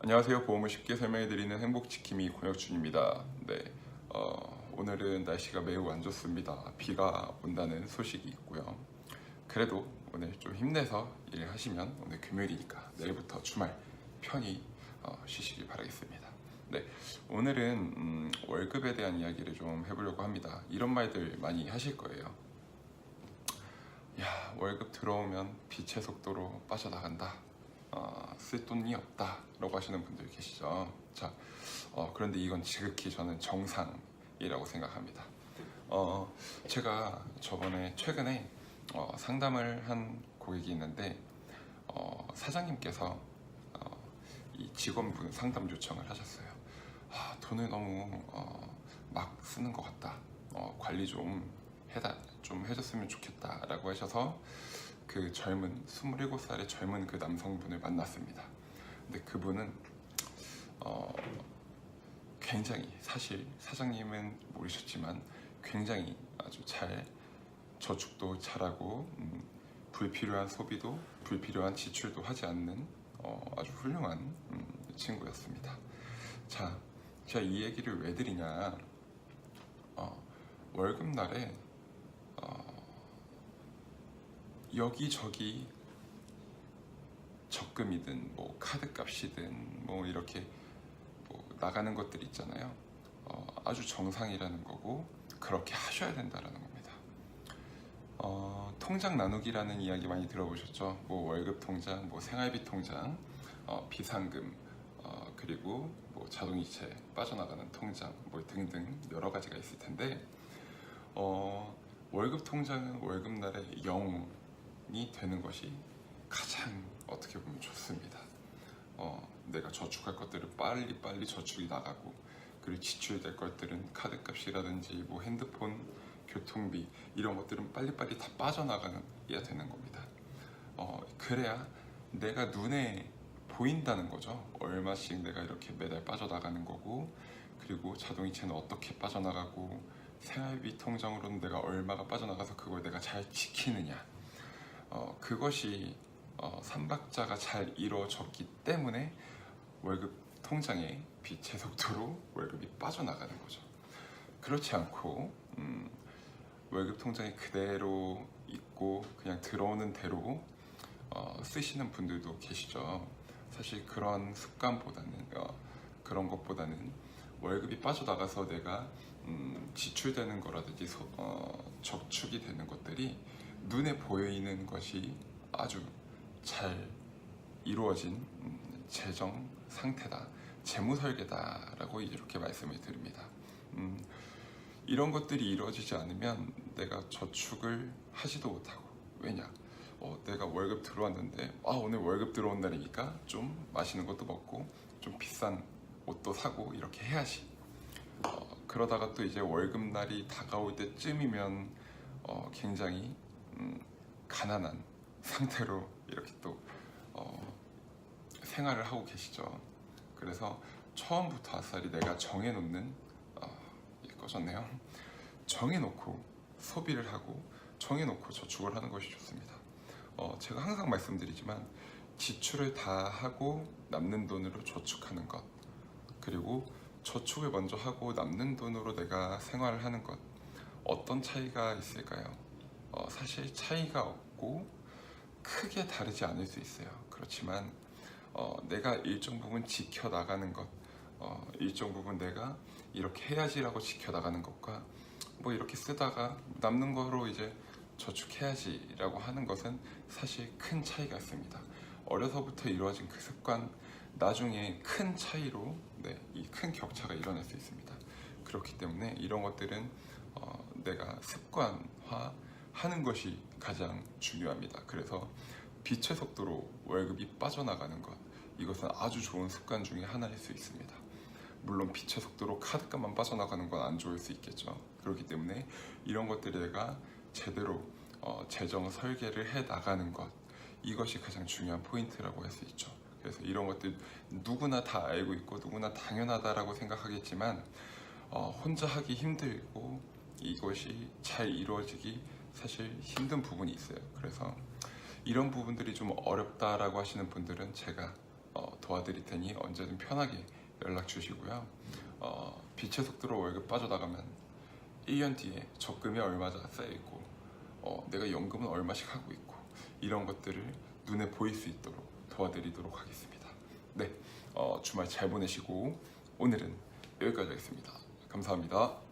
안녕하세요. 보험을 쉽게 설명해드리는 행복지킴이 권혁준입니다. 네, 어, 오늘은 날씨가 매우 안 좋습니다. 비가 온다는 소식이 있고요. 그래도 오늘 좀 힘내서 일하시면 오늘 금요일이니까 내일부터 주말 편히 어, 쉬시길 바라겠습니다. 네, 오늘은 음, 월급에 대한 이야기를 좀 해보려고 합니다. 이런 말들 많이 하실 거예요. 야, 월급 들어오면 빛의 속도로 빠져나간다. 어, 쓸 돈이 없다라고 하시는 분들 계시죠. 자, 어, 그런데 이건 지극히 저는 정상이라고 생각합니다. 어, 제가 저번에 최근에 어, 상담을 한 고객이 있는데 어, 사장님께서 어, 이 직원분 상담 요청을 하셨어요. 아, 돈을 너무 어, 막 쓰는 것 같다. 어, 관리 좀 해다 좀 해줬으면 좋겠다라고 하셔서 그 젊은 27살의 젊은 그 남성분을 만났습니다. 근데 그분은 어, 굉장히 사실 사장님은 모르셨지만 굉장히 아주 잘 저축도 잘하고 음, 불필요한 소비도 불필요한 지출도 하지 않는 어, 아주 훌륭한 음, 친구였습니다. 자, 제가 이 얘기를 왜 드리냐? 어, 월급날에 어, 여기저기 적금이든 뭐 카드값이든 뭐 이렇게 뭐 나가는 것들 있잖아요. 어, 아주 정상이라는 거고 그렇게 하셔야 된다라는 겁니다. 어, 통장 나누기라는 이야기 많이 들어보셨죠? 뭐 월급 통장, 뭐 생활비 통장, 어, 비상금, 어, 그리고 뭐 자동이체 빠져나가는 통장, 뭐 등등 여러 가지가 있을 텐데 어, 월급 통장은 월급날에 0이 되는 것이 가장 어떻게 보면 좋습니다. 어, 내가 저축할 것들은 빨리 빨리 저축이 나가고 그리고 지출될 것들은 카드값이라든지 뭐 핸드폰, 교통비 이런 것들은 빨리빨리 다 빠져나가는 게 되는 겁니다. 어, 그래야 내가 눈에 보인다는 거죠. 얼마씩 내가 이렇게 매달 빠져나가는 거고 그리고 자동이체는 어떻게 빠져나가고 생활비 통장으로는 내가 얼마가 빠져나가서 그걸 내가 잘 지키느냐 어, 그것이 어, 삼박자가 잘 이루어졌기 때문에 월급 통장에 빛의 속도로 월급이 빠져나가는 거죠. 그렇지 않고 음, 월급 통장에 그대로 있고 그냥 들어오는 대로 어, 쓰시는 분들도 계시죠. 사실 그런 습관보다는 어, 그런 것보다는 월급이 빠져나가서 내가 음, 지출되는 거라든지 소- 어, 저축이 되는 것들이 눈에 보이는 것이 아주 잘 이루어진 음, 재정 상태다, 재무 설계다라고 이렇게 말씀을 드립니다. 음, 이런 것들이 이루어지지 않으면 내가 저축을 하지도 못하고 왜냐? 어, 내가 월급 들어왔는데 아 오늘 월급 들어온 날이니까 좀 맛있는 것도 먹고 좀 비싼 옷도 사고 이렇게 해야지. 어, 그러다가 또 이제 월급 날이 다가올 때쯤이면 어, 굉장히 음, 가난한 상태로 이렇게 또 어, 생활을 하고 계시죠. 그래서 처음부터 아싸리 내가 정해놓는 어, 예, 꺼졌네요. 정해놓고 소비를 하고 정해놓고 저축을 하는 것이 좋습니다. 어, 제가 항상 말씀드리지만 지출을 다 하고 남는 돈으로 저축하는 것 그리고 저축을 먼저 하고 남는 돈으로 내가 생활을 하는 것 어떤 차이가 있을까요? 어, 사실 차이가 없고 크게 다르지 않을 수 있어요. 그렇지만 어, 내가 일정 부분 지켜 나가는 것, 어, 일정 부분 내가 이렇게 해야지라고 지켜 나가는 것과 뭐 이렇게 쓰다가 남는 거로 이제 저축해야지라고 하는 것은 사실 큰 차이가 있습니다. 어려서부터 이루어진 그 습관 나중에 큰 차이로 네, 이큰 격차가 일어날 수 있습니다. 그렇기 때문에 이런 것들은 어, 내가 습관화 하는 것이 가장 중요합니다. 그래서 빛의 속도로 월급이 빠져나가는 것 이것은 아주 좋은 습관 중에 하나일 수 있습니다. 물론 빛의 속도로 카드값만 빠져나가는 건 안 좋을 수 있겠죠. 그렇기 때문에 이런 것들이 내가 제대로 어, 재정 설계를 해 나가는 것 이것이 가장 중요한 포인트라고 할 수 있죠. 그래서 이런 것들 누구나 다 알고 있고 누구나 당연하다라고 생각하겠지만 어, 혼자 하기 힘들고 이것이 잘 이루어지기 사실 힘든 부분이 있어요. 그래서 이런 부분들이 좀 어렵다라고 하시는 분들은 제가 어, 도와드릴 테니 언제든 편하게 연락 주시고요. 어, 빛의 속도로 월급 빠져나가면 1년 뒤에 적금이 얼마나 쌓여 있고 어, 내가 연금은 얼마씩 하고 있고 이런 것들을 눈에 보일 수 있도록 도와드리도록 하겠습니다. 네, 어, 주말 잘 보내시고 오늘은 여기까지 하겠습니다. 감사합니다.